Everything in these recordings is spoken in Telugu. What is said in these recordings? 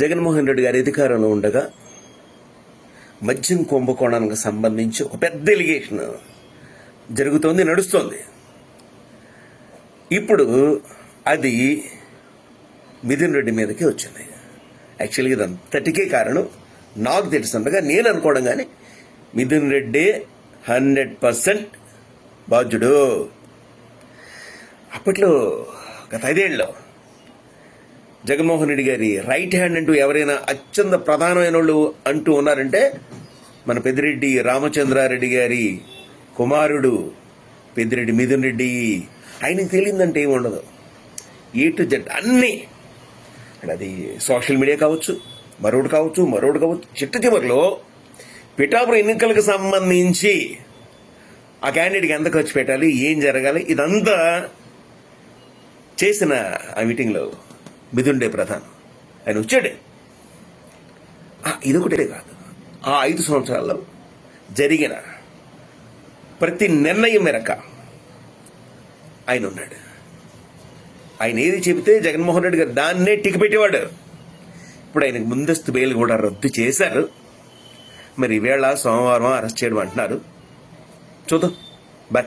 జగన్మోహన్ రెడ్డి గారి అధికారంలో ఉండగా మద్యం కుంభకోణానికి సంబంధించి ఒక పెద్ద ఎలిగేషన్ జరుగుతోంది నడుస్తోంది. ఇప్పుడు అది మిథున్ రెడ్డి మీదకి వచ్చింది. యాక్చువల్గా ఇది కారణం. నాకు తెలుసుండగా నేను అనుకోవడం కానీ మిథున్ రెడ్డి హండ్రెడ్ పర్సెంట్ బాధ్యుడు. అప్పట్లో గత ఐదేళ్ళలో జగన్మోహన్ రెడ్డి గారి రైట్ హ్యాండ్ అంటూ ఎవరైనా అత్యంత ప్రధానమైన వాళ్ళు అంటూ ఉన్నారంటే మన పెద్దిరెడ్డి రామచంద్రారెడ్డి గారి కుమారుడు పెద్దిరెడ్డి మిథున్ రెడ్డి. ఆయనకి తెలియదంటే ఏమి ఉండదు. ఏ టు జెడ్ అన్నీ. అది సోషల్ మీడియా కావచ్చు మరొకటి కావచ్చు మరొకటి కావచ్చు. చిట్ట చివరిలో పిఠాపురం ఎన్నికలకు సంబంధించి ఆ క్యాండిడేట్కి ఎంత ఖర్చు పెట్టాలి ఏం జరగాలి ఇదంతా చేసిన ఆ మీటింగ్లో మిథుండే ప్రధాన్. ఆయన వచ్చాడే. ఇదొకటే కాదు. ఆ ఐదు సంవత్సరాల్లో జరిగిన ప్రతి నిర్ణయం మేరక ఆయన ఉన్నాడు ఆయన ఏది చెబితే జగన్మోహన్ రెడ్డి గారు దాన్నే టిక్ పెట్టేవాడు ఇప్పుడు ఆయనకు ముందస్తు బెయిల్ కూడా రద్దు చేశారు. మరి ఈవేళ సోమవారం అరెస్ట్ చేయడం అంటున్నారు. చూద్దాం. బాయ్.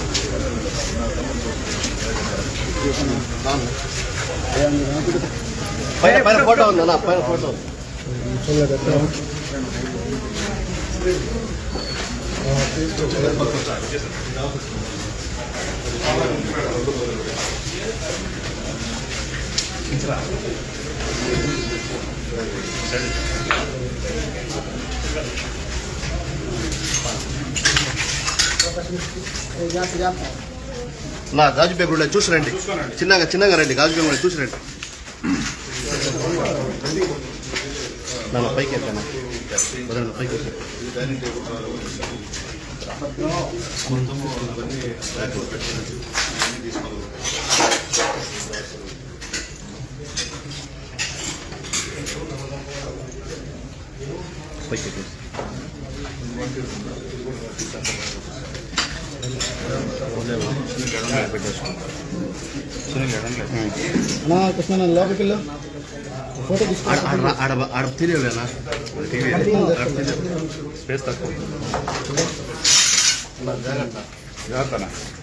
పైన పైన ఫోటో ఉంది అన్న పైన ఫోటో నా గాజు పేపర్ చూసి రండి చిన్నగా చిన్నగా రండి. గాజు పేపర్ చూసి రండి నా పైకి వెళ్తాను పైకి పైకి కృష్ణ లోపలికి ఫోటో తీసుకో. ఆడ ఆడ ఆడ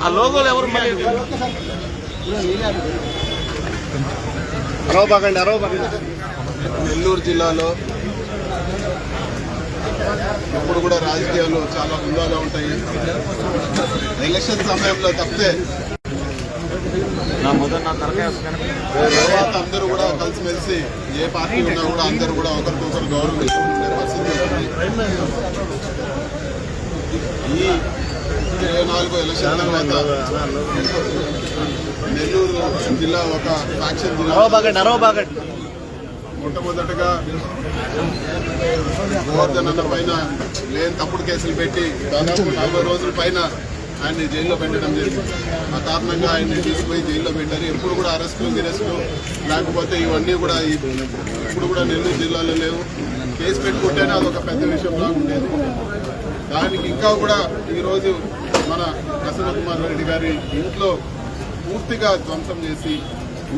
ఆ లోగోలు ఎవరు మళ్ళీ? అరవ బాగండి అరవ బాగండి నెల్లూరు జిల్లాలో ఇప్పుడు కూడా రాజకీయాలు చాలా హుందాగా ఉంటాయి. ఎలక్షన్ సమయంలో తప్పితే తర్వాత అందరూ కూడా కలిసిమెలిసి ఏ పార్టీ ఉన్నా కూడా అందరూ కూడా ఒకరికొకరు గౌరవించుకుంటే పరిస్థితి ఉంటుంది. ఈ ఇరవై నాలుగు ఎలక్షన్ తర్వాత నెల్లూరు జిల్లా ఒక ఫ్యాక్షన్ జిల్లా. మొట్టమొదటగా గోవర్ధన్ అన్న పైన లేని తప్పుడు కేసులు పెట్టి దాదాపు నలభై రోజుల పైన ఆయన్ని జైల్లో పెట్టడం జరిగింది. ఆ కారణంగా ఆయన్ని తీసుకుపోయి జైల్లో పెట్టారు. ఎప్పుడు కూడా అరెస్టులు గిరెస్టులు లేకపోతే ఇవన్నీ కూడా ఇప్పుడు కూడా నెల్లూరు జిల్లాలో లేవు. కేసు పెట్టుకుంటేనే అదొక పెద్ద విషయం లాగా ఉండేది. దానికి ఇంకా కూడా ఈరోజు మన ప్రసన్న కుమార్ రెడ్డి గారి ఇంట్లో పూర్తిగా ధ్వంసం చేసి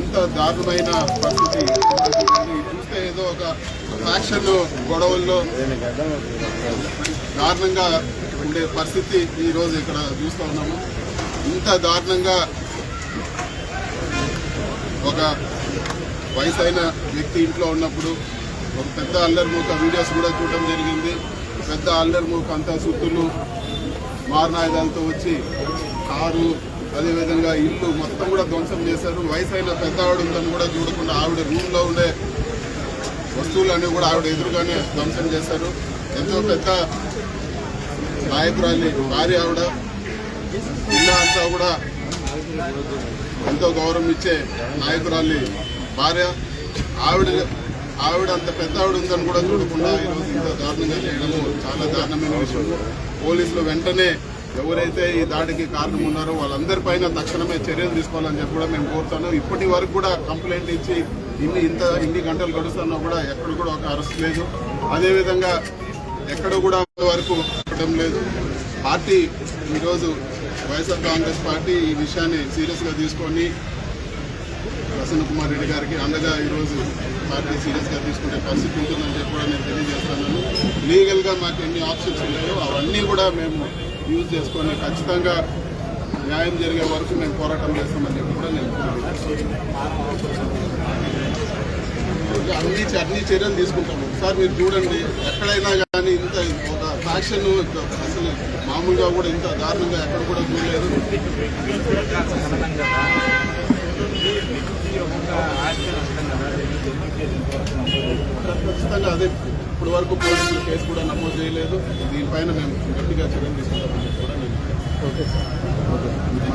ఇంత దారుణమైన పరిస్థితి చూస్తే ఏదో ఒక ఫ్యాక్షన్ గొడవల్లో దారుణంగా ఉండే పరిస్థితి ఈరోజు ఇక్కడ చూస్తూ ఉన్నాము. ఇంత దారుణంగా ఒక వయసు అయిన వ్యక్తి ఇంట్లో ఉన్నప్పుడు ఒక పెద్ద అల్లరి మూక వీడియోస్ కూడా చూడటం జరిగింది. పెద్ద అల్లరి మూక అంతా సుత్తులు మారణాయుధాలతో వచ్చి కారు అదేవిధంగా ఇల్లు మొత్తం కూడా ధ్వంసం చేశారు. వయసు అయిన పెద్ద ఆవిడ ఉందని కూడా చూడకుండా ఆవిడ రూమ్లో ఉండే వస్తువులన్నీ కూడా ఆవిడ ఎదురుగానే ధ్వంసం చేశారు. ఎంతో పెద్ద నాయకురాలి భార్య ఆవిడ జిల్లా అంతా కూడా ఎంతో గౌరవం ఇచ్చే నాయకురాలి భార్య. ఆవిడ ఆవిడ అంత పెద్ద ఆవిడ ఉందని కూడా చూడకుండా ఈరోజు ఇంత దారుణంగా చేయడము చాలా దారుణమైన విషయం. పోలీసులు వెంటనే ఎవరైతే ఈ దాడికి కారణం ఉన్నారో వాళ్ళందరిపైన తక్షణమే చర్యలు తీసుకోవాలని చెప్పి కూడా మేము కోరుతాను ఇప్పటి వరకు కూడా కంప్లైంట్ ఇచ్చి ఇన్ని ఇంత ఇన్ని గంటలు గడుస్తున్నా కూడా ఎక్కడ కూడా ఒక అరెస్ట్ లేదు. అదేవిధంగా ఎక్కడ కూడా వరకు ఇవ్వడం లేదు. పార్టీ ఈరోజు వైఎస్ఆర్ కాంగ్రెస్ పార్టీ ఈ విషయాన్ని సీరియస్గా తీసుకొని ప్రసన్న కుమార్ రెడ్డి గారికి అండగా ఈరోజు పార్టీ సీరియస్గా తీసుకునే పరిస్థితి ఉంటుందని చెప్పి కూడా నేను తెలియజేస్తున్నాను. లీగల్గా మాకు ఎన్ని ఆప్షన్స్ ఉన్నాయో అవన్నీ కూడా మేము యూజ్ చేసుకొని ఖచ్చితంగా న్యాయం జరిగే వరకు మేము పోరాటం చేస్తామని చెప్పి కూడా నేను అన్ని అన్ని చర్యలు తీసుకుంటాము సార్ మీరు చూడండి ఎక్కడైనా కానీ ఇంత ఒక ఫ్యాక్షన్ అసలు మామూలుగా కూడా ఇంత దారుణంగా ఎక్కడ కూడా చూడలేదు. ఖచ్చితంగా అదే ఇప్పటి వరకు పోలీసులు కేసు కూడా నమోదు చేయలేదు. దీనిపైన మేము గట్టిగా చర్యలు తీసుకుంటామని కూడా నేను